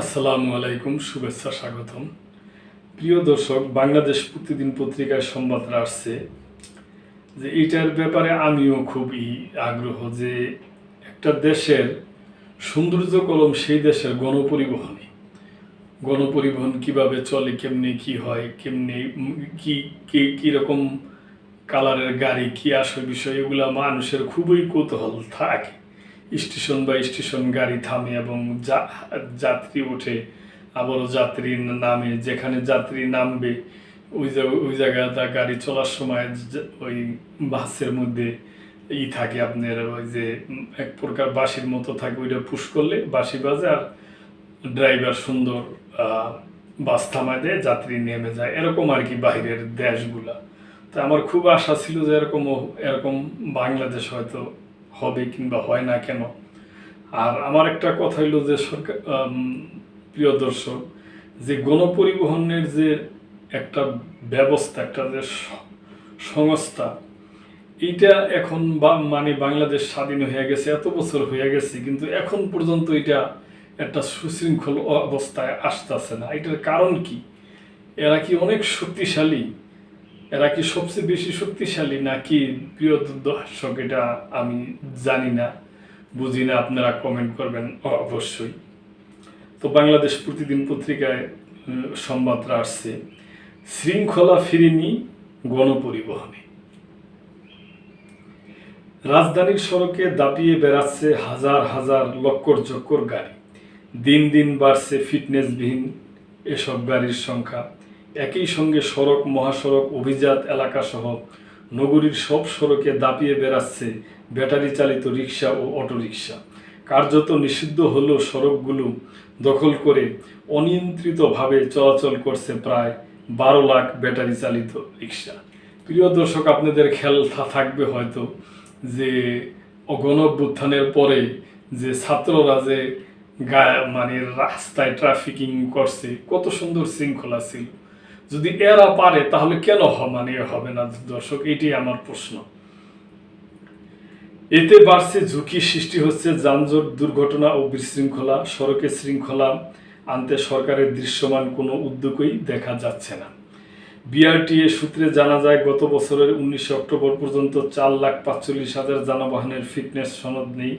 আসসালামু আলাইকুম, শুভেচ্ছা, স্বাগতম। প্রিয় দর্শক, বাংলাদেশ প্রতিদিন পত্রিকায় সংবাদরা আসছে যে এটার ব্যাপারে আমিও খুবই আগ্রহ যে একটা দেশের সৌন্দর্য কলম, সেই দেশের গণপরিবহনে। গণপরিবহন কীভাবে চলে, কেমনি কি হয়, কেমনি কি কি, কীরকম কালারের গাড়ি, কি আসে বিষয়, এগুলা মানুষের খুবই কৌতূহল থাকে। স্টেশন বা স্টেশন গাড়ি থামে এবং যাত্রী ওঠে। আবারও যাত্রী নামে, যেখানে যাত্রী নামবে, ওই ওই জায়গাটা গাড়ি চলার সময় ওই বাসের মধ্যে ই থাকে আপনার ওই যে এক প্রকার বাঁশির মতো থাকে, ওইটা পুশ করলে বাঁশি বাজে আর ড্রাইভার সুন্দর বাস থামায় দেয়, যাত্রী নেমে যায়। এরকম আর কি বাইরের দেশগুলা। তা আমার খুব আশা ছিল যে এরকম এরকম বাংলাদেশ হয়তো হবে কিংবা হয় না কেন? আর আমার একটা কথা হইল যে সরকার প্রিয় দর্শক, যে গণপরিবহনের যে একটা ব্যবস্থা, একটা যে সংস্থা, এইটা এখন বা মানে বাংলাদেশ স্বাধীন হয়ে গেছে, এত বছর হয়ে গেছে, কিন্তু এখন পর্যন্ত এটা একটা সুশৃঙ্খল অবস্থায় আসতেছে না। এটার কারণ কি? এরা কি অনেক শক্তিশালী? এরা কি সবচেয়ে বেশি শক্তিশালী নাকি প্রিয় দর্শক এটা আমি জানি না। বুঝি না আপনারা কমেন্ট করবেন। অবশ্যই। তো বাংলাদেশ প্রতিদিন পত্রিকায় উম, সংবাদটা আসছে শৃঙ্খলা ফিরেনি গণপরিবহনে। রাজধানীর সড়কে দাপিয়ে বেড়াচ্ছে হাজার হাজার লক্কর চক্কর গাড়ি। দিন দিন বাড়ছে ফিটনেসবিহীন এসব গাড়ির সংখ্যা। একই সঙ্গে সড়ক, মহাসড়ক, অভিজাত এলাকাসহ নগরীর সব সড়কে দাপিয়ে বেড়াচ্ছে ব্যাটারি চালিত রিক্সা ও অটোরিকশা। কার্যত নিষিদ্ধ হলেও সড়কগুলো দখল করে অনিয়ন্ত্রিতভাবে চলাচল করছে প্রায় বারো লাখ ব্যাটারি চালিত রিক্সা প্রিয় দর্শক, আপনাদের খেয়াল থাকবে হয়তো যে অগণঅভ্যুত্থানের পরে যে ছাত্ররা যে মানে রাস্তায় ট্রাফিকিং করছে, কত সুন্দর শৃঙ্খলা ছিল। যদি এরা পারে, তাহলে কেন হ- মানে হবে না? দর্শক, এটাই আমার প্রশ্ন। এতে বাড়ছে ঝুঁকি সৃষ্টি হচ্ছে, যানজট, দুর্ঘটনা ও বিশৃঙ্খলা। সড়কে শৃঙ্খলা আনতে সরকারের দৃশ্যমান কোনো উদ্যোগই দেখা যাচ্ছে না। বিআরটিএ সূত্রে জানা যায়, গত বছরের উনিশে অক্টোবর পর্যন্ত চার লাখ পাঁচচল্লিশ হাজার যানবাহনের ফিটনেস সনদ নেই।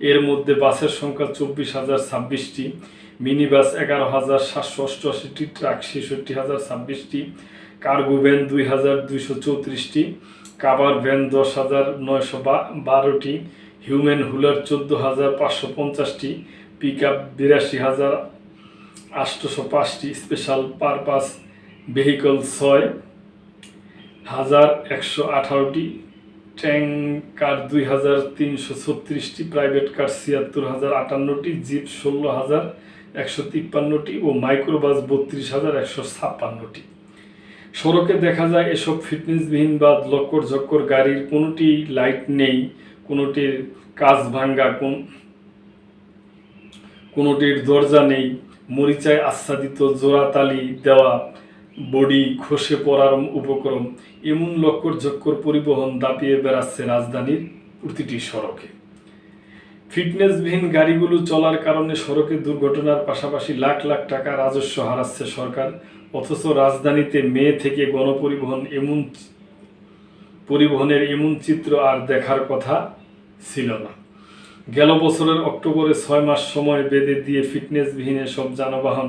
এর মধ্যে বাসের সংখ্যা চব্বিশ হাজার ছাব্বিশটি মিনি বাস এগারো হাজার সাতশো অষ্টআশিটি, ট্রাক ছেষট্টি হাজার ছাব্বিশটি, কার্গো ভ্যান দুই হাজার দুইশো চৌত্রিশটি কাবার ভ্যান দশ হাজার নয়শো বারোটি, হিউম্যান হুলার চোদ্দ হাজার পাঁচশো পঞ্চাশটি পিক আপ বিরাশি হাজার আটশোশো পাঁচটি, স্পেশাল পারপাস ভেহিকল ছয় হাজার একশো আঠারোটি ট্যাঙ্কার দুই হাজার তিনশো ছত্রিশটি, প্রাইভেট কার ছিয়াত্তর হাজার আটান্নটি, জিপ ষোলো হাজার একশো তিপ্পান্নটি ও মাইক্রোবাস বত্রিশ হাজার একশো ছাপ্পান্নটি। সড়কে দেখা যায় এসব ফিটনেসবিহীন বা লক্কর ঝক্কর গাড়ির কোনোটি লাইট নেই, কোনোটির কাজ ভাঙ্গা, কোন কোনোটির দরজা নেই, মরিচায় আচ্ছাদিত জোড়াতালি দেওয়া বডি খসে পড়ার উপক্রম। এমন লক্কর ঝক্কর পরিবহন দাপিয়ে বেড়াচ্ছে রাজধানীর প্রতিটি সড়কে। ফিটনেসবিহীন গাড়িগুলো চলার কারণে সড়কে দুর্ঘটনার পাশাপাশি লাখ লাখ টাকা রাজস্ব হারাচ্ছে সরকার, অথচ রাজধানীতে মে থেকে গণপরিবহন এমন পরিবহনের এমন চিত্র আর দেখার কথা ছিল না। গেল বছরের অক্টোবরে ছয় মাস সময় বেঁধে দিয়ে ফিটনেসবিহীন সব যানবাহন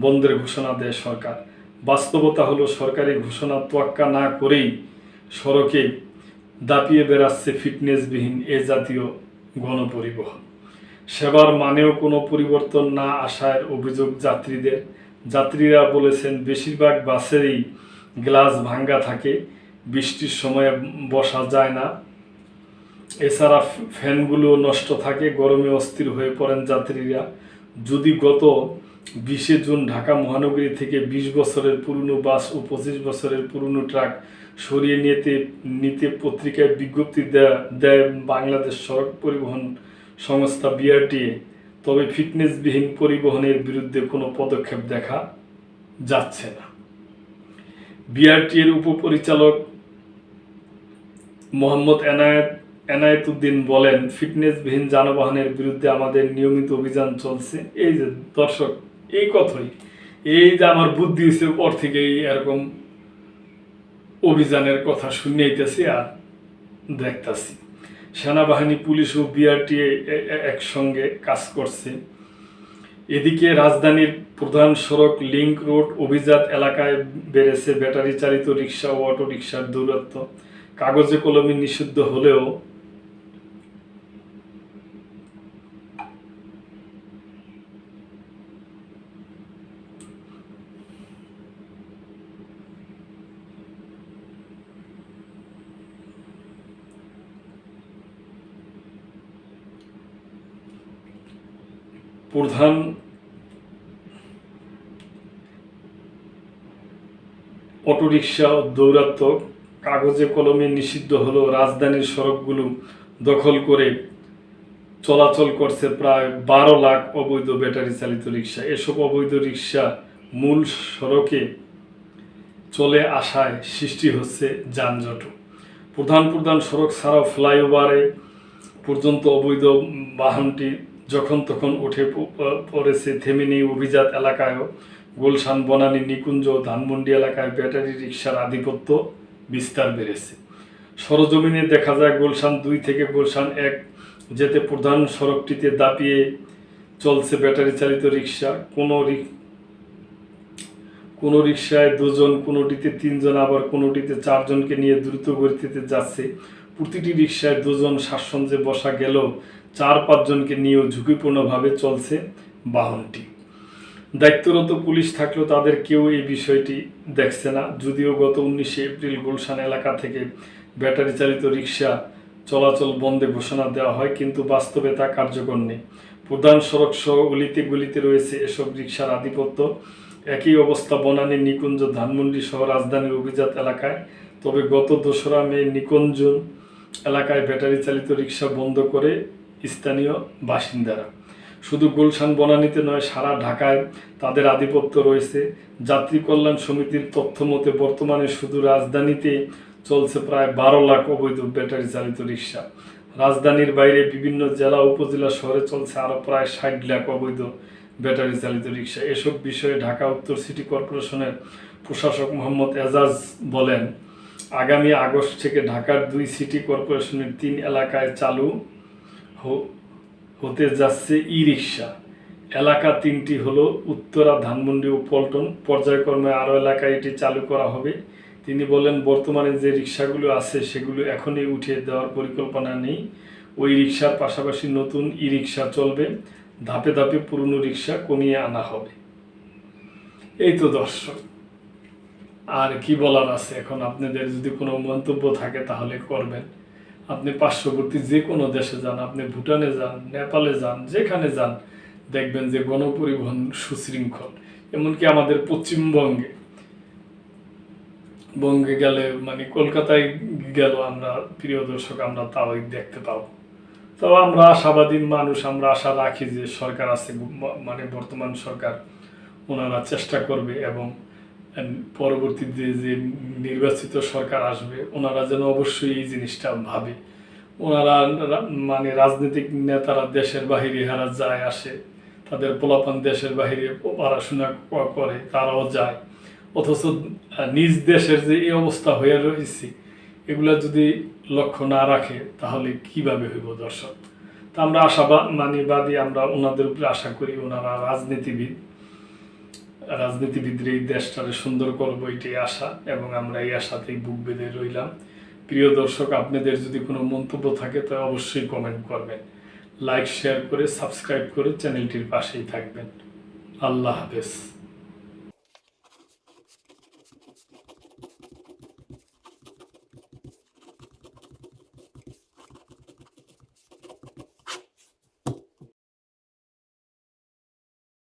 বন্ধের ঘোষণা দেয় সরকার। বাস্তবতা হলো সরকারি ঘোষণা তোয়াক্কা না করেই সড়কে দাপিয়ে বেড়াচ্ছে ফিটনেসবিহীন এ জাতীয় গণপরিবহন। সেবার মানেও কোনো পরিবর্তন না আসার অভিযোগ যাত্রীদের। যাত্রীরা বলেছেন, বেশিরভাগ বাসেরই গ্লাস ভাঙ্গা থাকে, বৃষ্টির সময়ে বসা যায় না। এছাড়া ফ্যানগুলো নষ্ট থাকে, গরমে অস্থির হয়ে পড়েন যাত্রীরা। যদি গত বিশে জুন ঢাকা মহানগরী থেকে বিশ বছরের পুরনো বাস ও পঁচিশ বছরের পুরনো ট্রাক সরিয়ে নিতে নিতে পত্রিকায় বিজ্ঞপ্তি দেয়া, দেয় বাংলাদেশ সড়ক পরিবহন সংস্থা বিআরটিএ তবে ফিটনেসবিহীন পরিবহনের বিরুদ্ধে কোনো পদক্ষেপ দেখা যাচ্ছে না। বিআরটিএর উপপরিচালক মোহাম্মদ এনায়েত, এনায়েতুদ্দিন বলেন, ফিটনেসবিহীন যানবাহনের বিরুদ্ধে আমাদের নিয়মিত অভিযান চলছে। এই যে দর্শক এই কথাই। এই যে আমার বুদ্ধি হয়েছে পর থেকেই এরকম অভিযানের কথা শুনিয়েতেছি আর দেখতাছি। সেনাবাহিনী, পুলিশ ও বিআরটি একসঙ্গে কাজ করছে। এদিকে রাজধানীর প্রধান সড়ক লিংক রোড অভিজাত এলাকায় বেড়েছে ব্যাটারি চালিত রিক্সা ও অটো রিক্সার দূরত্ব। কাগজে কলমে নিষিদ্ধ হলেও প্রধান অটোরিকশা ও দৌরাত্ম কাগজে কলমে নিষিদ্ধ হলেও রাজধানীর সড়কগুলো দখল করে চলাচল করছে প্রায় বারো লাখ অবৈধ ব্যাটারি চালিত রিক্সা এসব অবৈধ রিক্সা মূল সড়কে চলে আসায় সৃষ্টি হচ্ছে যানজট। প্রধান প্রধান সড়ক ছাড়াও ফ্লাইওভারে পর্যন্ত অবৈধ বাহনটি যখন তখন উঠে পড়েছে থেমে নেই অভিজাত এলাকায়ও গুলশান, বনানী, নিকুঞ্জ ধানমন্ডি এলাকায় ব্যাটারি রিক্সার আধিপত্য বিস্তার বেড়েছে। সরজমিনে দেখা যায় গুলশান দুই থেকে গুলশান এক যেতে প্রধান সড়কটিতে দাপিয়ে চলছে ব্যাটারি চালিত রিক্সা কোনো কোনো রিক্সায় দুজন, কোনোটিতে তিনজন, আবার কোনোটিতে চারজনকে নিয়ে দ্রুত গতিতে যাচ্ছে। প্রতিটি রিক্সায় দুজন স্বাচ্ছন্দ্যে বসা গেলেও চার পাঁচজনকে নিয়েও ঝুঁকিপূর্ণভাবে চলছে বাহনটি। দায়িত্বরত পুলিশ থাকলেও তাদের কেউ এই বিষয়টি দেখছে না। যদিও গত উনিশে এপ্রিল গুলশান এলাকা থেকে ব্যাটারি চালিত রিক্সা চলাচল বন্ধে ঘোষণা দেওয়া হয়, কিন্তু বাস্তবে তা কার্যকর নেই। প্রধান সড়ক সহ গলিতে গলিতে রয়েছে এসব রিক্সার আধিপত্য। একই অবস্থা বনানী, নিকুঞ্জ, ধানমন্ডি সহ রাজধানীর অভিজাত এলাকায়। তবে গত দোসরা মে নিকুঞ্জ এলাকায় ব্যাটারি চালিত রিক্সা বন্ধ করে স্থানীয় বাসিন্দারা। শুধু গুলশান বনানীতে নয়, সারা ঢাকায় তাদের আধিপত্য রয়েছে। যাত্রী কল্যাণ সমিতির তথ্য মতে, বর্তমানে শুধু রাজধানীতে চলছে প্রায় বারো লাখ অবৈধ ব্যাটারি চালিত রিক্সা রাজধানীর বাইরে বিভিন্ন জেলা, উপজেলা, শহরে চলছে আরও প্রায় ষাট লাখ অবৈধ ব্যাটারি চালিত রিক্সা এসব বিষয়ে ঢাকা উত্তর সিটি কর্পোরেশনের প্রশাসক মোহাম্মদ এজাজ বলেন, আগামী আগস্ট থেকে ঢাকার দুই সিটি কর্পোরেশনের তিন এলাকায় চালু হতে যাচ্ছে ই রিক্সা। এলাকা তিনটি হলো উত্তরা, ধানমন্ডি ও পল্টন। পর্যায়ক্রমে আরও এলাকায় এটি চালু করা হবে। তিনি বলেন, বর্তমানে যে রিক্সাগুলো আছে সেগুলো এখনই উঠিয়ে দেওয়ার পরিকল্পনা নেই। ওই রিক্সার পাশাপাশি নতুন ই রিক্সা চলবে। ধাপে ধাপে পুরনো রিক্সা কমিয়ে আনা হবে। এই তো দর্শক, আর কি বলার আছে? এখন আপনাদের যদি কোনো মন্তব্য থাকে তাহলে করবেন। আপনি পার্শ্ববর্তী যে কোনো দেশে যান, আপনি ভুটানে যান, নেপালে যান, যেখানে যান, দেখবেন যে গণপরিবহন সুশৃঙ্খল। এমনকি আমাদের পশ্চিমবঙ্গে। বঙ্গে গেলে মানে কলকাতায় গেল আমরা, প্রিয় দর্শক, আমরা তাও দেখতে পাবো। তাও আমরা আশাবাদী মানুষ, আমরা আশা রাখি যে সরকার আছে মানে বর্তমান সরকার ওনারা চেষ্টা করবে এবং পরবর্তীতে যে নির্বাচিত সরকার আসবে, ওনারা যেন অবশ্যই এই জিনিসটা ভাবে। ওনারা মানে রাজনৈতিক নেতারা দেশের বাহিরে হারা যায় আসে, তাদের পোলাপান দেশের বাহিরে পড়াশোনা করে, তারাও যায়। অথচ নিজ দেশের যে এই অবস্থা হয়ে রয়েছে, এগুলা যদি লক্ষ্য না রাখে, তাহলে কীভাবে হইব দর্শক? তা আমরা আশাবাদ মানে বাদী আমরা ওনাদের উপরে আশা করি ওনারা রাজনীতিবিদ। রাজনীতিবিদরা এই দেশটারে সুন্দর করব, এটাই আশা, এবং আমরা এই আশাতেই বুক বেঁধে রইলাম। প্রিয় দর্শক, আপনাদের যদি কোনো মন্তব্য থাকে, তা অবশ্যই কমেন্ট করবেন। লাইক শেয়ার করে সাবস্ক্রাইব করে চ্যানেলটির পাশেই থাকবেন। আল্লাহ হাফেজ।